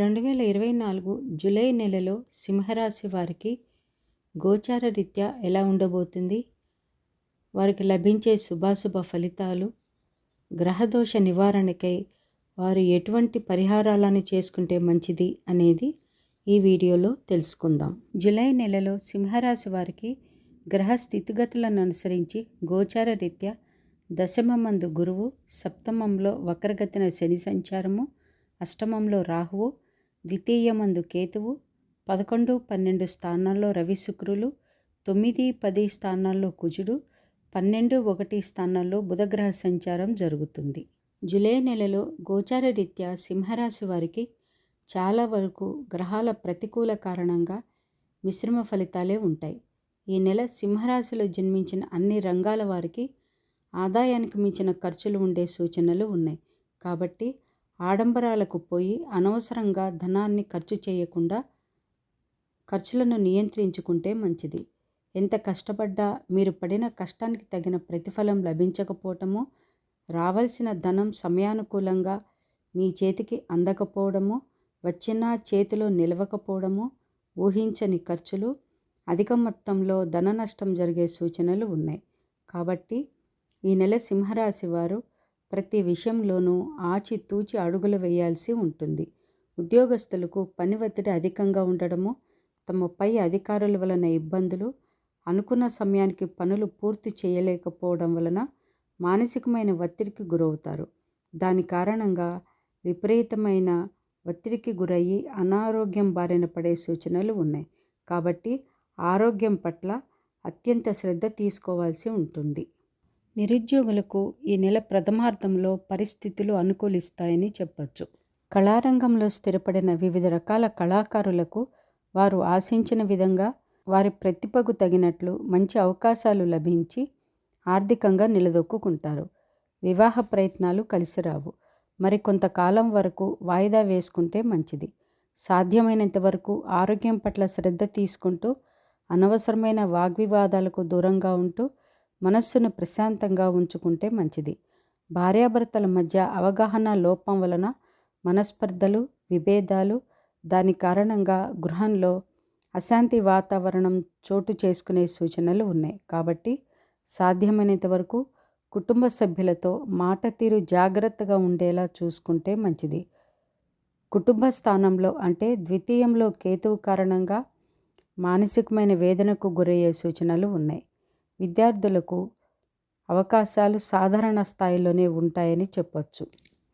రెండు వేల ఇరవై నాలుగు జూలై నెలలో సింహరాశి వారికి గోచార రీత్యా ఎలా ఉండబోతుంది? వారికి లభించే శుభాశుభ ఫలితాలు గ్రహదోష నివారణకై వారు ఎటువంటి పరిహారాలను చేసుకుంటే మంచిది అనేది ఈ వీడియోలో తెలుసుకుందాం. జూలై నెలలో సింహరాశి వారికి గ్రహ స్థితిగతులను అనుసరించి గోచార రీత్యా దశమమందు గురువు సప్తమంలో వక్రగతిన శని సంచారము అష్టమంలో రాహువు ద్వితీయమందు కేతువు పదకొండు పన్నెండు స్థానాల్లో రవి శుక్రులు తొమ్మిది పది స్థానాల్లో కుజుడు పన్నెండు ఒకటి స్థానాల్లో బుధగ్రహ సంచారం జరుగుతుంది. జూలై నెలలో గోచార రీత్యా సింహరాశి వారికి చాలా వరకు గ్రహాల ప్రతికూల కారణంగా మిశ్రమ ఫలితాలే ఉంటాయి. ఈ నెల సింహరాశిలో జన్మించిన అన్ని రంగాల వారికి ఆదాయానికి మించిన ఖర్చులు ఉండే సూచనలు ఉన్నాయి. కాబట్టి ఆడంబరాలకు పోయి అనవసరంగా ధనాన్ని ఖర్చు చేయకుండా ఖర్చులను నియంత్రించుకుంటే మంచిది. ఎంత కష్టపడ్డా మీరు పడిన కష్టానికి తగిన ప్రతిఫలం లభించకపోవటము రావాల్సిన ధనం సమయానుకూలంగా మీ చేతికి అందకపోవడము వచ్చినా చేతిలో నిలవకపోవడము ఊహించని ఖర్చులు అధిక మొత్తంలో ధన నష్టం జరిగే సూచనలు ఉన్నాయి. కాబట్టి ఈ నెల సింహరాశి వారు ప్రతి విషయంలోనూ ఆచితూచి అడుగులు వేయాల్సి ఉంటుంది. ఉద్యోగస్తులకు పని ఒత్తిడి అధికంగా ఉండడము తమ పై అధికారుల వలన ఇబ్బందులు అనుకున్న సమయానికి పనులు పూర్తి చేయలేకపోవడం వలన మానసికమైన ఒత్తిడికి గురవుతారు. దాని కారణంగా విపరీతమైన ఒత్తిడికి గురయ్యి అనారోగ్యం బారిన పడే సూచనలు ఉన్నాయి. కాబట్టి ఆరోగ్యం పట్ల అత్యంత శ్రద్ధ తీసుకోవాల్సి ఉంటుంది. నిరుద్యోగులకు ఈ నెల ప్రథమార్థంలో పరిస్థితులు అనుకూలిస్తాయని చెప్పచ్చు. కళారంగంలో స్థిరపడిన వివిధ రకాల కళాకారులకు వారు ఆశించిన విధంగా వారి ప్రతిభకు తగినట్లు మంచి అవకాశాలు లభించి ఆర్థికంగా నిలదొక్కుంటారు వివాహ ప్రయత్నాలు కలిసిరావు మరి కొంతకాలం వరకు వాయిదా వేసుకుంటే మంచిది. సాధ్యమైనంత వరకు ఆరోగ్యం పట్ల శ్రద్ధ తీసుకుంటూ అనవసరమైన వాగ్వివాదాలకు దూరంగా ఉంటూ మనస్సును ప్రశాంతంగా ఉంచుకుంటే మంచిది. భార్యాభర్తల మధ్య అవగాహన లోపం వలన మనస్పర్ధలు విభేదాలు దాని కారణంగా గృహంలో అశాంతి వాతావరణం చోటు చేసుకునే సూచనలు ఉన్నాయి. కాబట్టి సాధ్యమైనంత వరకు కుటుంబ సభ్యులతో మాట తీరు జాగ్రత్తగా ఉండేలా చూసుకుంటే మంచిది. కుటుంబ స్థానంలో అంటే ద్వితీయంలో కేతువు కారణంగా మానసికమైన వేదనకు గురయ్యే సూచనలు ఉన్నాయి. విద్యార్థులకు అవకాశాలు సాధారణ స్థాయిలోనే ఉంటాయని చెప్పొచ్చు.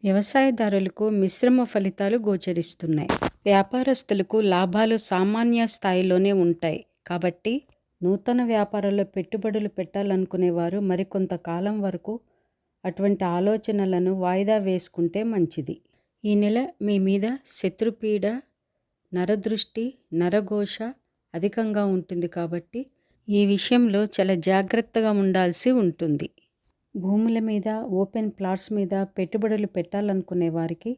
వ్యవసాయదారులకు మిశ్రమ ఫలితాలు గోచరిస్తున్నాయి. వ్యాపారస్తులకు లాభాలు సామాన్య స్థాయిలోనే ఉంటాయి. కాబట్టి నూతన వ్యాపారాల్లో పెట్టుబడులు పెట్టాలనుకునేవారు మరికొంతకాలం వరకు అటువంటి ఆలోచనలను వాయిదా వేసుకుంటే మంచిది. ఈ నెల మీ మీద శత్రుపీడ నరదృష్టి నరఘోష అధికంగా ఉంటుంది కాబట్టి ఈ విషయంలో చాలా జాగ్రత్తగా ఉండాల్సి ఉంటుంది. భూముల మీద ఓపెన్ ప్లాట్స్ మీద పెట్టుబడులు పెట్టాలనుకునే వారికి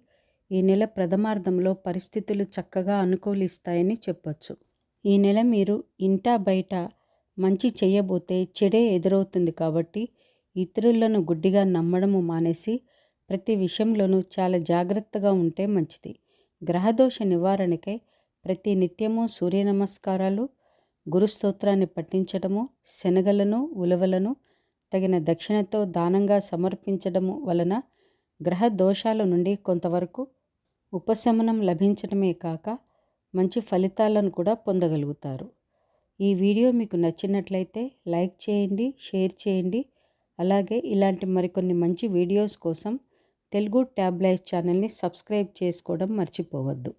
ఈ నెల ప్రథమార్థంలో పరిస్థితులు చక్కగా అనుకూలిస్తాయని చెప్పొచ్చు. ఈ నెల మీరు ఇంటా బయట మంచి చేయబోతే చెడే ఎదురవుతుంది కాబట్టి ఇతరులను గుడ్డిగా నమ్మడము మానేసి ప్రతి విషయంలోనూ చాలా జాగ్రత్తగా ఉంటే మంచిది. గ్రహదోష నివారణకై ప్రతి నిత్యము సూర్య నమస్కారాలు గురుస్తోత్రాన్ని పఠించడము శనగలను ఉలవలను తగిన దక్షిణతో దానంగా సమర్పించడము వలన గ్రహ దోషాల నుండి కొంతవరకు ఉపశమనం లభించడమే కాక మంచి ఫలితాలను కూడా పొందగలుగుతారు. ఈ వీడియో మీకు నచ్చినట్లయితే లైక్ చేయండి షేర్ చేయండి. అలాగే ఇలాంటి మరికొన్ని మంచి వీడియోస్ కోసం తెలుగు ట్యాబ్లైట్ ఛానల్ని సబ్స్క్రైబ్ చేసుకోవడం మర్చిపోవద్దు.